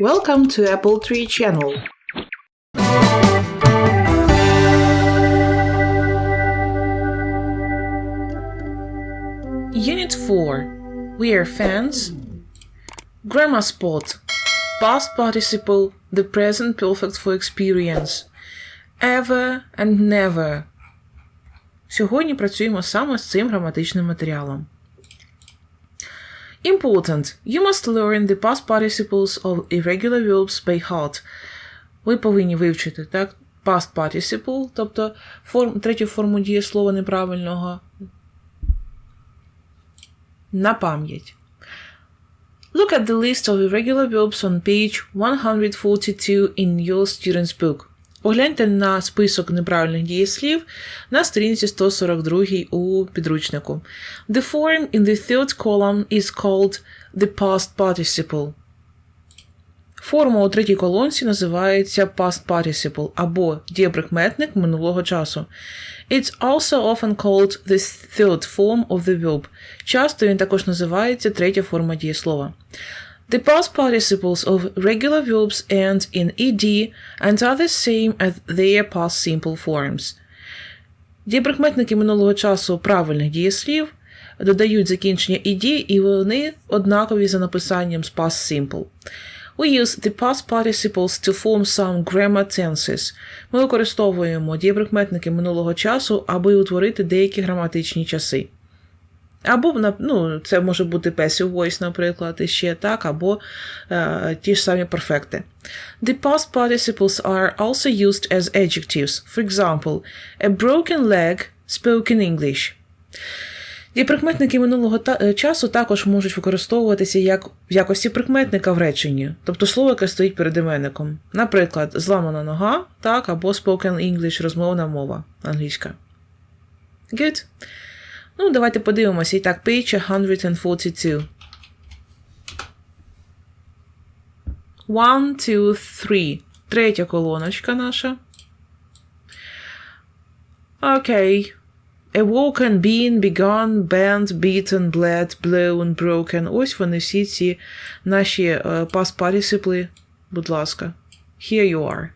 Welcome to Apple Tree channel. Unit 4 We are fans. Grammar spot. Past participle, the present perfect for experience. Ever and never. Сьогодні працюємо саме з цим граматичним матеріалом. Important. You must learn the past participles of irregular verbs by heart. Ви повинні вивчити так? Past participle, тобто форм, третю форму дієслова неправильного. На пам'ять. Look at the list of irregular verbs on page 142 in your student's book. Погляньте на список неправильних дієслів на сторінці 142 у підручнику. The form in the third column is called the past participle. Форма у третій колонці називається past participle або дієприкметник минулого часу. It's also often called the third form of the verb. Часто він також називається третя форма дієслова. The past participles of regular verbs end in ed and are the same as their past simple forms. Дієприкметники минулого часу правильних дієслів додають закінчення ed, і вони однакові за написанням з past simple. We use the past participles to form some grammar tenses. Ми використовуємо дієприкметники минулого часу, аби утворити деякі граматичні часи. Або ну, це може бути passive voice, наприклад, і ще так, або е, ті ж самі перфекти. The past participles are also used as adjectives. For example, a broken leg spoken English. І прикметники минулого та- часу також можуть використовуватися як в якості прикметника в реченні, тобто слово, яке стоїть перед іменником. Наприклад, зламана нога, так, або spoken English, розмовна мова англійська. Good. Ну, давайте подивимося. І так, page 142. One, two, three. Третя колоночка наша. Окей. A woken, been, begun, bent, beaten, bled, blown, broken. Ось вони всі ці наші е, past participles. Будь ласка. Here you are.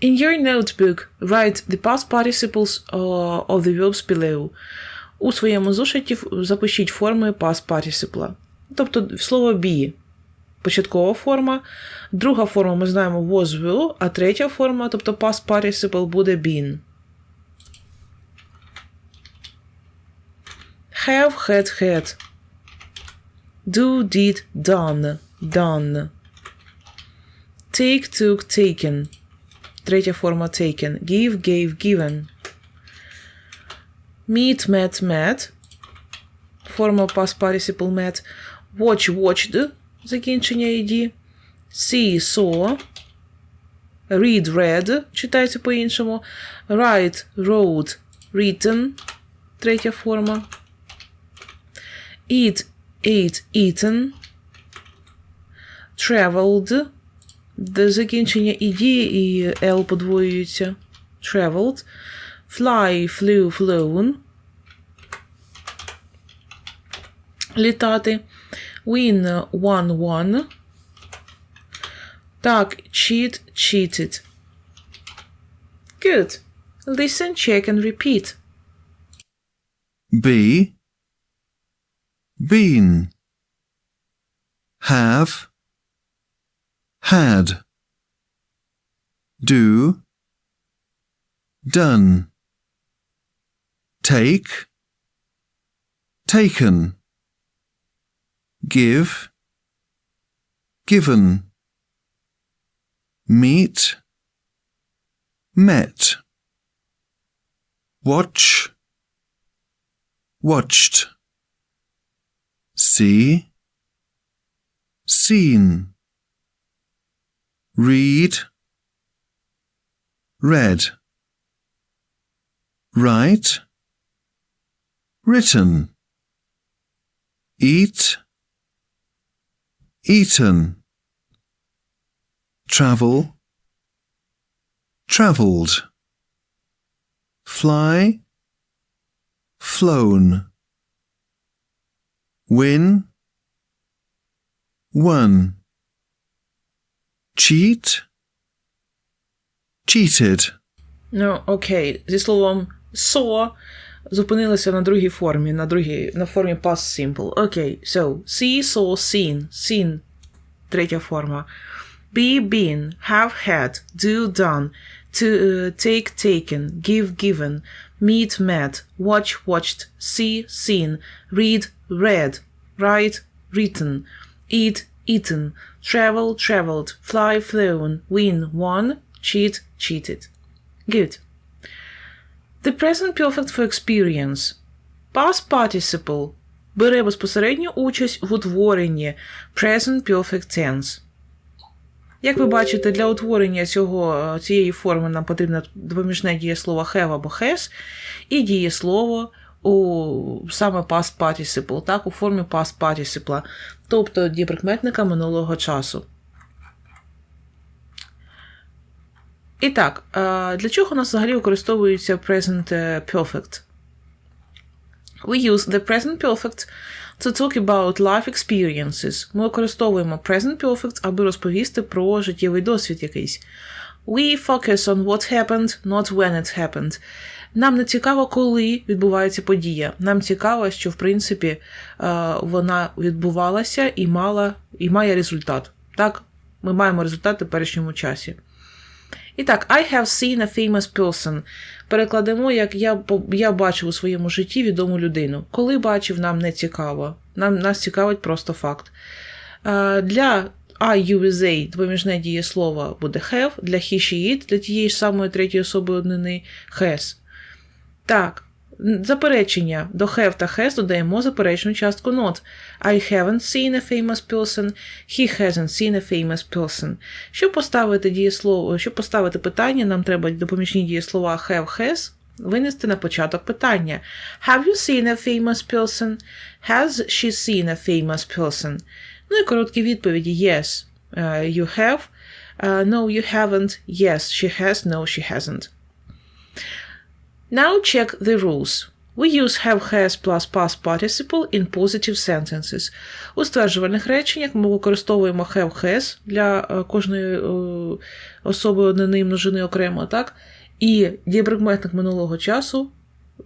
In your notebook, write the past participles uh, of the verbs below. У своєму зошиті запишіть форми past participle. Тобто слово be. Початкова форма. Друга форма ми знаємо was will, а третя форма, тобто past participle, буде been. Have, had, had. Do, did, done, done. Take, took, taken. Третя форма taken. Give, gave, given. Meet, met, met. Форма past participle met. Watch, watched. Закінчення ed. See, saw. Read, read. Читається по-іншому. Write, wrote, written. Третя форма. Eat, ate, eaten. Traveled. Де закінчення ed і l подвоюються. Traveled. Fly, flew, flown. Літати. Win, won, won. Так, cheat, cheated. Good. Listen, check and repeat. be, been, have, had, do, done, take, taken, give, given, meet, met, watch, watched, see, seen, read, read, write, written, eat, eaten, travel, travelled, fly, flown, win, 1 Cheat, cheated. Ну, окей, зі словом saw зупинилися на другій формі, на другій, на формі past simple. Окей, so, see, saw, seen, seen, третя форма. Be, been, have, had, do, done, to, uh, take, taken, give, given, meet, met, watch, watched, see, seen, read, read, write, written, eat, eaten, travel, traveled, fly, flown, win, won, cheat, cheated. Good. The present perfect for experience. Past participle бере безпосередню участь в утворенні present perfect tense. Як ви бачите, для утворення цього, цієї форми нам потрібно допоміжне дієслово have або has і дієслово у саме past participle, так, у формі past participle, тобто дієприкметника минулого часу. І так, для чого у нас взагалі використовується present perfect? We use the present perfect to talk about life experiences. Ми використовуємо present perfect, аби розповісти про життєвий досвід якийсь. We focus on what happened, not when it happened. Нам не цікаво, коли відбувається подія. Нам цікаво, що в принципі вона відбувалася і мала, і має результат. Так, ми маємо результат у теперішньому часі. І так, I have seen a famous person. Перекладемо, як я я бачив у своєму житті відому людину. Коли бачив, нам не цікаво. Нам, Нас цікавить просто факт. Uh, для I, USA допоміжне дієслово буде have, для he, she, it, для тієї ж самої третьої особи однини has. Так, заперечення до have та has додаємо заперечну частку not. I haven't seen a famous person, he hasn't seen a famous person. Щоб поставити дієслово, щоб поставити питання, нам треба допоміжні дієслова have, has винести на початок питання. Have you seen a famous person? Has she seen a famous person? Ну і короткі відповіді yes, uh, you have. Uh, no, you haven't. Yes, she has. No, she hasn't. Now check the rules. We use have has plus past participle in positive sentences. У стверджувальних реченнях ми використовуємо have has для кожної особи однини множини окремо, так? І дієприкметник минулого часу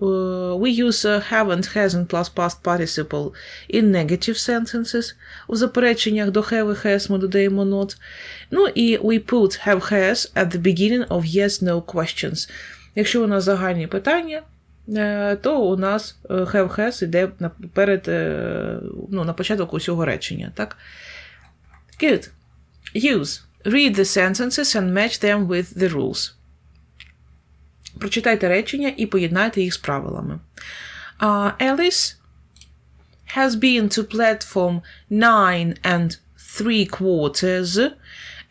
we use haven't, hasn't plus past participle in negative sentences. У запереченнях до have has ми додаємо not. Ну і we put have has at the beginning of yes-no questions. Якщо у нас загальні питання, то у нас have has іде перед, ну, на початок усього речення. Так? Good. Use. Read the sentences and match them with the rules. Прочитайте речення і поєднайте їх з правилами. Uh, Alice has been to platform 9 and 3 quarters.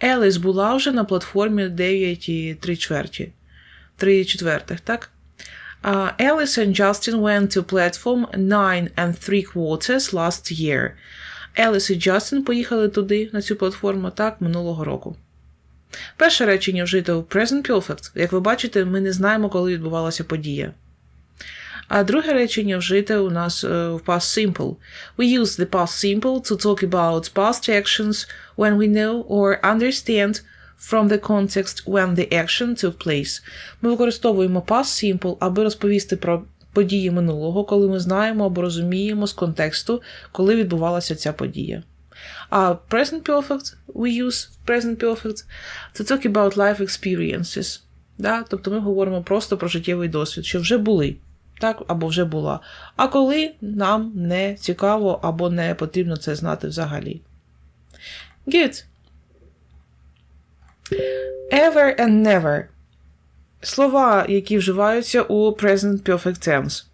Alice була вже на платформі 9 і 3 чверті. 3 четвертих, так? Uh, Alice and Justin went to platform 9 and 3 quarters last year. Еліс і Джастин поїхали туди, на цю платформу, так, минулого року. Перше речення вжите у Present Perfect. Як ви бачите, ми не знаємо, коли відбувалася подія. А друге речення вжите у нас в past simple. We use the past simple to talk about past actions when we know or understand from the context when the action took place. Ми використовуємо past simple, аби розповісти про події минулого, коли ми знаємо або розуміємо з контексту, коли відбувалася ця подія. А present perfect we use present perfect to talk about life experiences. Да? Тобто ми говоримо просто про життєвий досвід, що вже були, так, або вже була. А коли нам не цікаво або не потрібно це знати взагалі. Good. Ever and never. Слова, які вживаються у present perfect tense.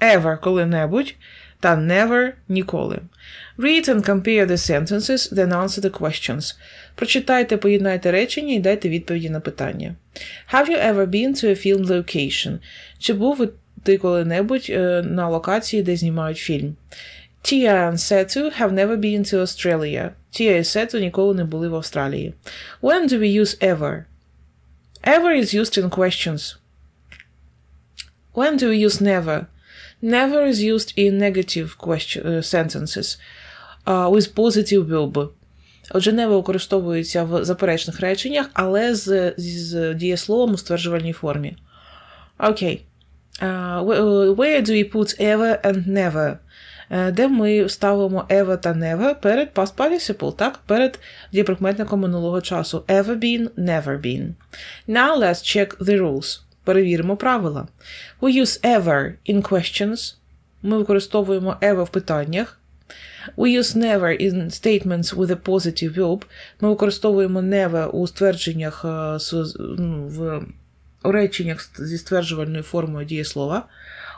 Ever коли-небудь та never ніколи. Read and compare the sentences, then answer the questions. Прочитайте, поєднайте речення і дайте відповіді на питання. Have you ever been to a film location? Чи був ти коли-небудь на локації, де знімають фільм? Tia and Setu have never been to Australia. Tia і Сету ніколи не були в Австралії. When do we use ever? Ever is used in questions. When do we use never? Never is used in negative question, uh, sentences. uh, with positive verb. Отже, never використовується в заперечних реченнях, але з, з дієсловом у стверджувальній формі. Окей. Okay. Uh, where do we put ever and never? Uh, де ми ставимо ever та never перед past participle, так? Перед дієприкметником минулого часу. Ever been, never been. Now let's check the rules. Перевіримо правила. We use ever in questions. Ми використовуємо ever в питаннях. We use never in statements with a positive verb. Ми використовуємо never у ствердженнях в реченнях зі стверджувальною формою дієслова.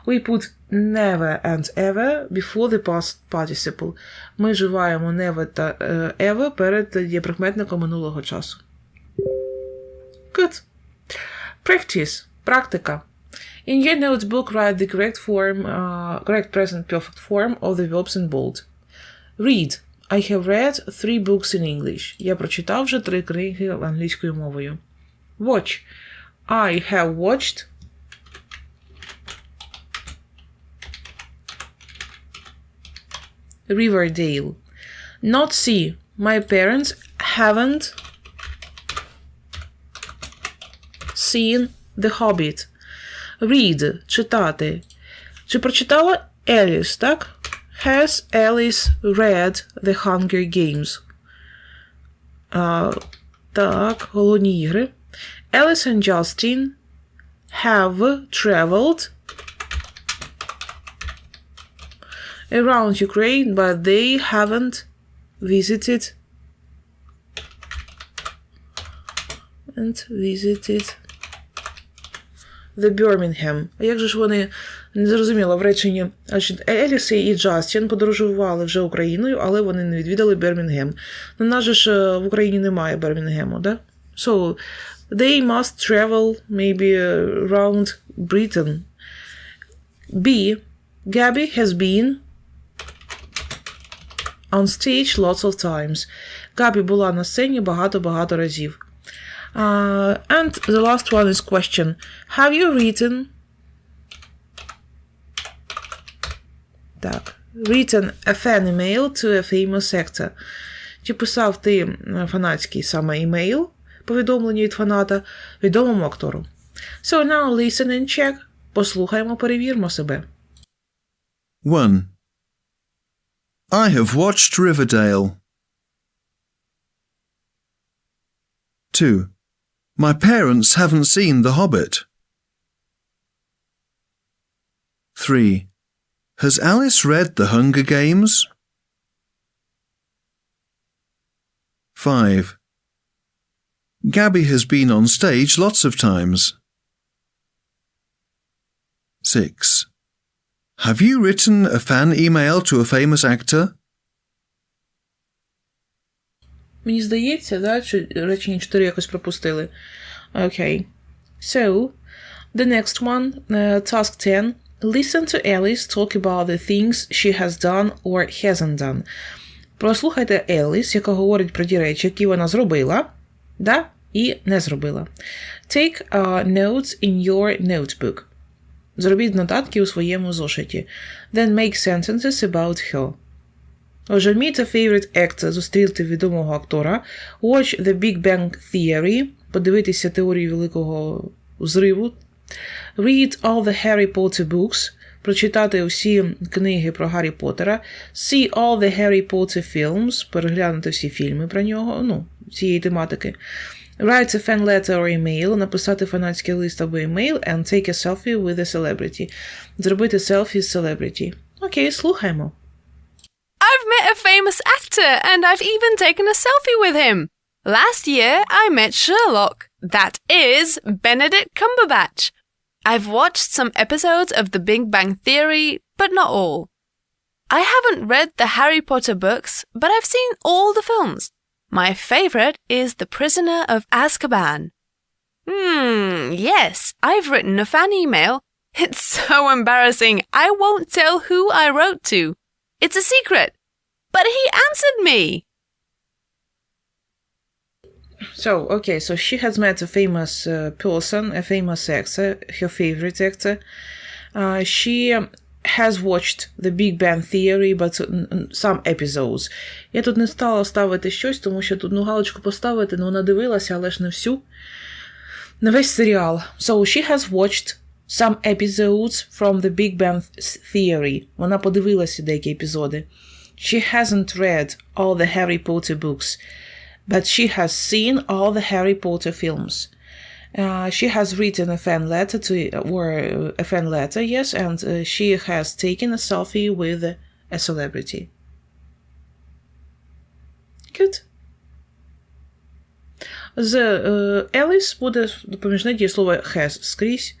We put never and ever before the past participle. Ми вживаємо never та ever перед дієприкметником минулого часу. Good. Practice. Практика. In your notebook, write the correct form, uh, correct present perfect form of the verbs in bold. Read. I have read three books in English. Я прочитав вже три книги англійською мовою. Watch. I have watched Riverdale. Not see. My parents haven't seen The Hobbit. Read читати. Чи прочитала Еліс, так? Has Alice read The Hunger Games? А, Так, голодні ігри. Alice and Justin have traveled around Ukraine, but they haven't visited and visited The Birmingham. А як же ж вони не зрозуміло в реченні? Еліс і Джастін подорожували вже Україною, але вони не відвідали Бірмінгем. Ну, нас же ж в Україні немає Бірмінгему, да? So, they must travel maybe around Britain. B. Gabby has been on stage lots of times. Габі була на сцені багато-багато разів. Uh, and the last one is question. Have you written так, written a fan email to a famous actor? Чи писав ти фанатський саме email, повідомлення від фаната відомому актору? So now listen and check. Послухаємо, перевірмо себе. 1. I have watched Riverdale. 2. My parents haven't seen The Hobbit. 3. Has Alice read The Hunger Games? 5. Gabby has been on stage lots of times. 6. Have you written a fan email to a famous actor? Мені здається, да, що речення 4 якось пропустили. Okay. So, the next one, uh, task 10. Listen to Alice talk about the things she has done or hasn't done. Прослухайте Еліс, яка говорить про ті речі, які вона зробила, да, і не зробила. Take uh, notes in your notebook. Зробіть нотатки у своєму зошиті. Then make sentences about her. A favorite actor, зустріти відомого актора. Watch The Big Bang Theory. Подивитися теорію Великого Взриву. Read all the Harry Potter books. Прочитати усі книги про Гаррі Поттера. See all the Harry Potter films. Переглянути всі фільми про нього. Ну, цієї тематики. Write a fan letter or email. Написати фанатський лист або емейл. And take a selfie with a celebrity. Зробити селфі з celebrity. Окей, слухаємо. I've met a famous actor and I've even taken a selfie with him. Last year, I met Sherlock. That is Benedict Cumberbatch. I've watched some episodes of The Big Bang Theory, but not all. I haven't read the Harry Potter books, but I've seen all the films. My favorite is The Prisoner of Azkaban. Hmm, yes, I've written a fan email. It's so embarrassing, I won't tell who I wrote to. It's a secret. But he answered me. So, okay, so she has met a famous uh, person, a famous actor, her favorite actor. Uh, she has watched The Big Bang Theory, but some episodes. Я тут не стала ставити щось, тому що тут ну, галочку поставити, ну вона дивилася, але ж не всю. Не весь серіал. So she has watched some episodes from The Big Bang Theory. Вона подивилася деякі епізоди. She hasn't read all the Harry Potter books, but she has seen all the Harry Potter films. Uh, she has written a fan letter to, or a fan letter, yes, and uh, she has taken a selfie with a celebrity. Good. З е, Alice буде допоміжне дієслово has скрізь.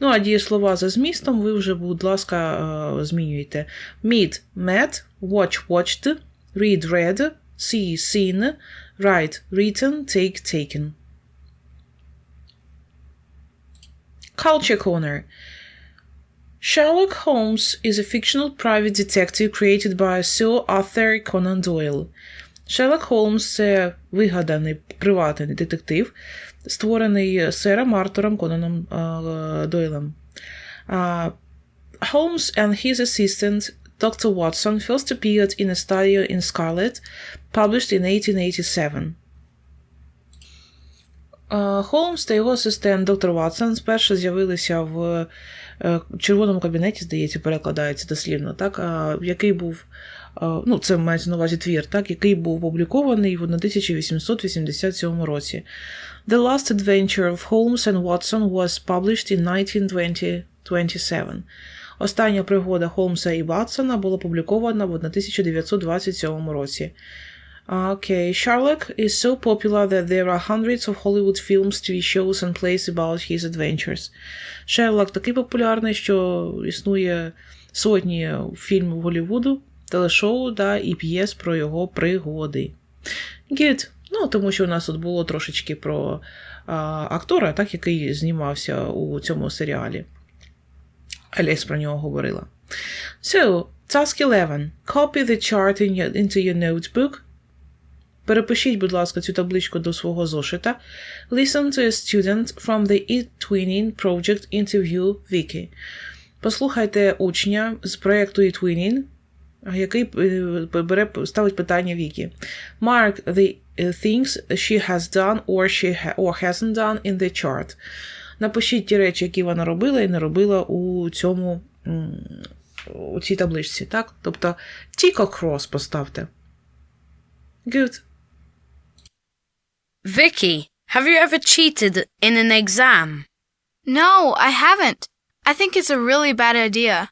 Ну, а дієслова за змістом ви вже, будь ласка, е, змінюєте. Meet met, watch watched, read read, see seen, write written, take taken. Culture Corner. Sherlock Holmes is a fictional private detective created by Sir Arthur Conan Doyle. Шерлок Холмс це вигаданий приватний детектив, створений сером Артуром Конаном uh, Дойлем. Holmes and his assistant, Dr. Watson, first appeared in a study in Scarlet, published in 1887. Холмс та його асистент доктор Ватсон спершу з'явилися в червоному кабінеті, здається, перекладається дослівно, так, який був, ну, це мається на увазі твір, так, який був опублікований в 1887 році. The Last Adventure of Holmes and Watson was published in 1927. Остання пригода Холмса і Ватсона була опублікована в 1927 році. Okay, Sherlock is so popular that there are hundreds of Hollywood films, TV shows and plays about his adventures. Шерлок такий популярний, що існує сотні фільмів Голлівуду, телешоу да, і п'єс про його пригоди. Good. Ну, тому що у нас тут було трошечки про а, актора, так, який знімався у цьому серіалі. Аліс про нього говорила. So, task 11. Copy the chart in your, into your notebook. Перепишіть, будь ласка, цю табличку до свого зошита. Listen to a student from the eTwinning Project Interview Wiki. Послухайте учня з проєкту eTwinning, який бере, ставить питання Вікі. Mark the things she has done or she ha or hasn't done in the chart. Напишіть ті речі, які вона робила і не робила у цьому у цій табличці. Так? Тобто tick or cross поставте. Good. Vicky, have you ever cheated in an exam? No, I haven't. I think it's a really bad idea.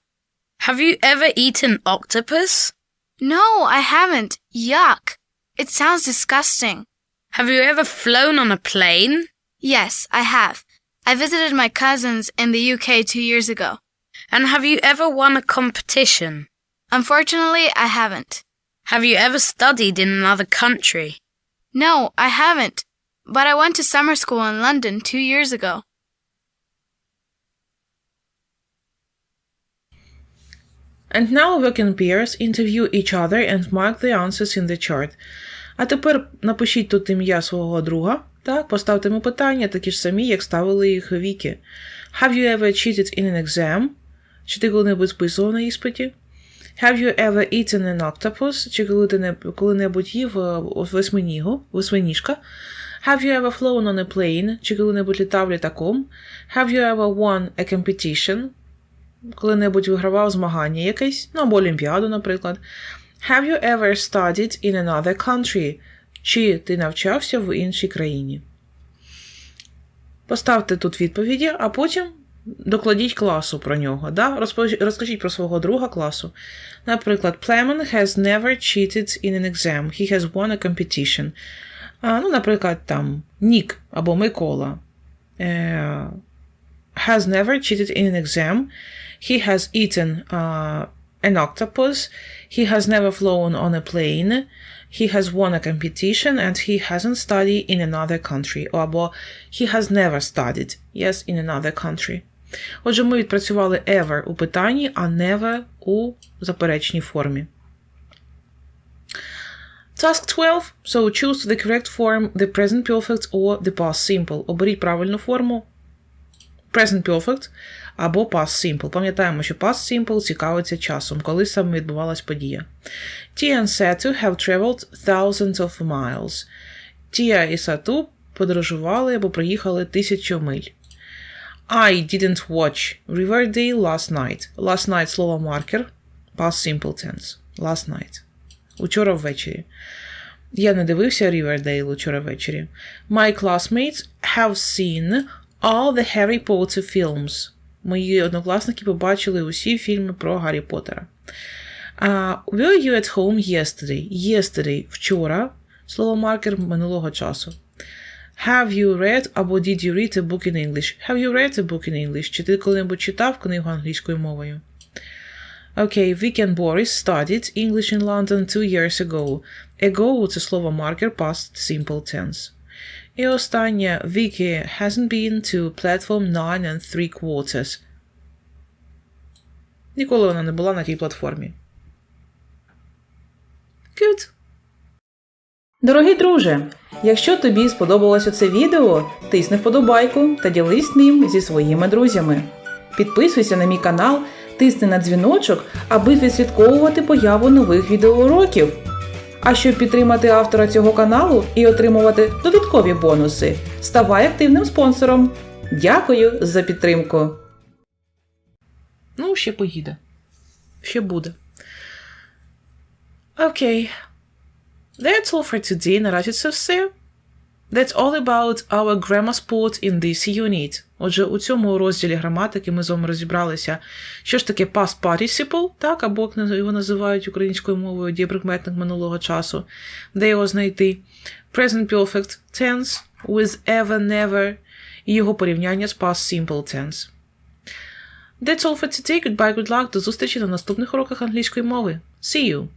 Have you ever eaten octopus? No, I haven't. Yuck. It sounds disgusting. Have you ever flown on a plane? Yes, I have. I visited my cousins in the UK two years ago. And have you ever won a competition? Unfortunately, I haven't. Have you ever studied in another country? No, I haven't. But I went to summer school in London two years ago. And now work in pairs, interview each other and mark the answers in the chart. А тепер напишіть тут ім'я свого друга, так, поставте йому питання, такі ж самі, як ставили їх Віки. Have you ever cheated in an exam? Чи ти коли-небудь списував на іспиті? Have you ever eaten an octopus? Чи коли ти коли-небудь їв восьминігу, восьминіжка? Have you ever flown on a plane? Чи коли-небудь літав літаком? Have you ever won a competition? Коли-небудь вигравав змагання якесь, ну або Олімпіаду, наприклад. Have you ever studied in another country? Чи ти навчався в іншій країні? Поставте тут відповіді, а потім докладіть класу про нього. Да? Розкажіть про свого друга класу. Наприклад, Clement has never cheated in an exam. He has won a competition. А, ну, Наприклад, там Нік або Микола. Uh, has never cheated in an exam. He has eaten uh, an octopus. He has never flown on a plane. He has won a competition and he hasn't studied in another country. Або he has never studied, yes, in another country. Отже, ми відпрацювали ever у питанні, а never у заперечній формі. Task 12. So choose the correct form, the present perfect or the past simple. Оберіть правильну форму. Present perfect або past simple. Пам'ятаємо, що past simple цікавиться часом, коли саме відбувалась подія. Tia and Satu have traveled thousands of miles. Тія і Сату подорожували або проїхали тисячу миль. I didn't watch Riverdale last night. Last night слово маркер. Past simple tense. Last night. Учора ввечері. Я не дивився Riverdale учора ввечері. My classmates have seen all the Harry Potter films. Мої однокласники побачили усі фільми про Гаррі Поттера. Uh, were you at home yesterday? Yesterday – вчора. Слово маркер минулого часу. Have you read або did you read a book in English? Have you read a book in English? Чи ти коли-небудь читав книгу англійською мовою? Окей, Okay, Vicky and Boris studied English in London two years ago. Ago – це слово маркер past simple tense. І останнє Vicky hasn't been to platform 9 and 3 quarters. Ніколи вона не була на тій платформі. Good. Дорогий друже, якщо тобі сподобалося це відео, тисни вподобайку та ділись ним зі своїми друзями. Підписуйся на мій канал, тисни на дзвіночок, аби відслідковувати появу нових відеоуроків. А щоб підтримати автора цього каналу і отримувати додаткові бонуси, ставай активним спонсором. Дякую за підтримку. Ну, ще поїде. Ще буде. Окей. That's all for today. Наразі це все. That's all about our grammar sport in this unit. Отже, у цьому розділі граматики ми з вами розібралися, що ж таке past participle, так, або як його називають українською мовою дієприкметник минулого часу, де його знайти. Present perfect tense with ever, never і його порівняння з past simple tense. That's all for today. Goodbye, good luck. До зустрічі на наступних уроках англійської мови. See you!